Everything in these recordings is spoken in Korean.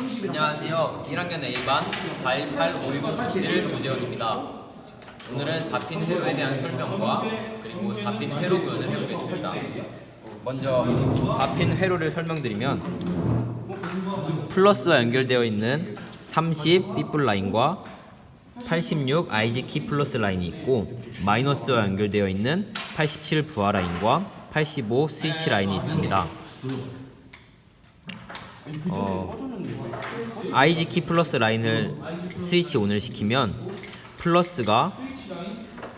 안녕하세요. 1학년 A반 418-519-97 조재원입니다. 오늘은 4핀 회로에 대한 설명과 그리고 4핀 회로 구현을 해보겠습니다. 먼저 4핀 회로를 설명드리면 플러스와 연결되어 있는 30 삐뿔 라인과 86 IG 키 플러스 라인이 있고 마이너스와 연결되어 있는 87 부하 라인과 85 스위치 라인이 있습니다. 어, IG 키 플러스 라인을 스위치 온을 시키면 플러스가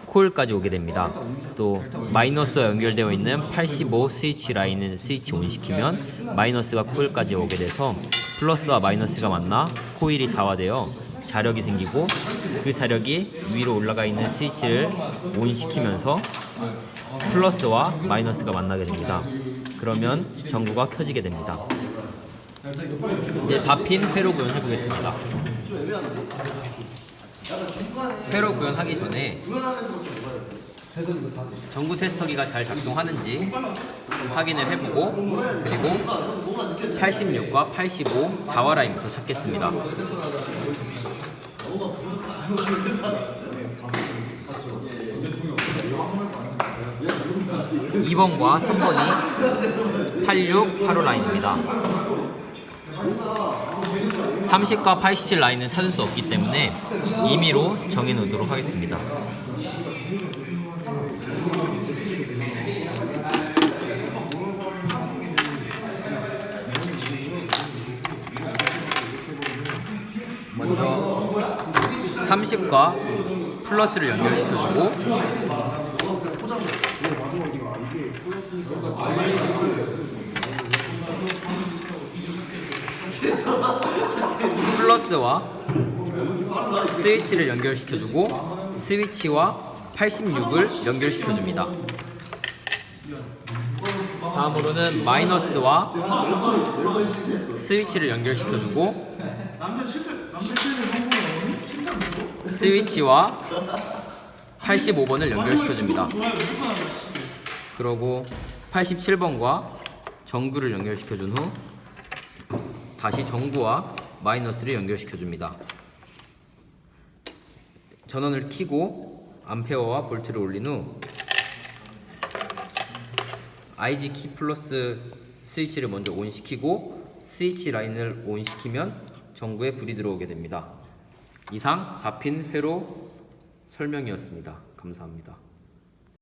코일까지 오게 됩니다. 또 마이너스와 연결되어 있는 85 스위치 라인을 스위치 온 시키면 마이너스가 코일까지 오게 돼서 플러스와 마이너스가 만나 코일이 자화되어 자력이 생기고 그 자력이 위로 올라가 있는 스위치를 온 시키면서 플러스와 마이너스가 만나게 됩니다. 그러면 전구가 켜지게 됩니다. 이제 4핀 회로 구현 해 보겠습니다. 회로 구현하기 전에 전구 테스터기가 잘 작동하는지 확인을 해보고 그리고 86과 85 자화 라인부터 찾겠습니다. 2번과 3번이 86, 85 라인입니다. 30과 87 라인은 찾을 수 없기 때문에 임의로 정해 놓도록 하겠습니다. 먼저 30과 플러스를 연결시켜주고 플러스와 스위치를 연결시켜주고 스위치와 86을 연결시켜줍니다. 다음으로는 마이너스와 스위치를 연결시켜주고 스위치와 85번을 연결시켜줍니다. 그러고 87번과 전구를 연결시켜준 후 다시 전구와 마이너스를 연결시켜 줍니다. 전원을 켜고 암페어와 볼트를 올린 후 IG 키 플러스 스위치를 먼저 온 시키고 스위치 라인을 온 시키면 전구에 불이 들어오게 됩니다. 이상 4핀 회로 설명이었습니다. 감사합니다.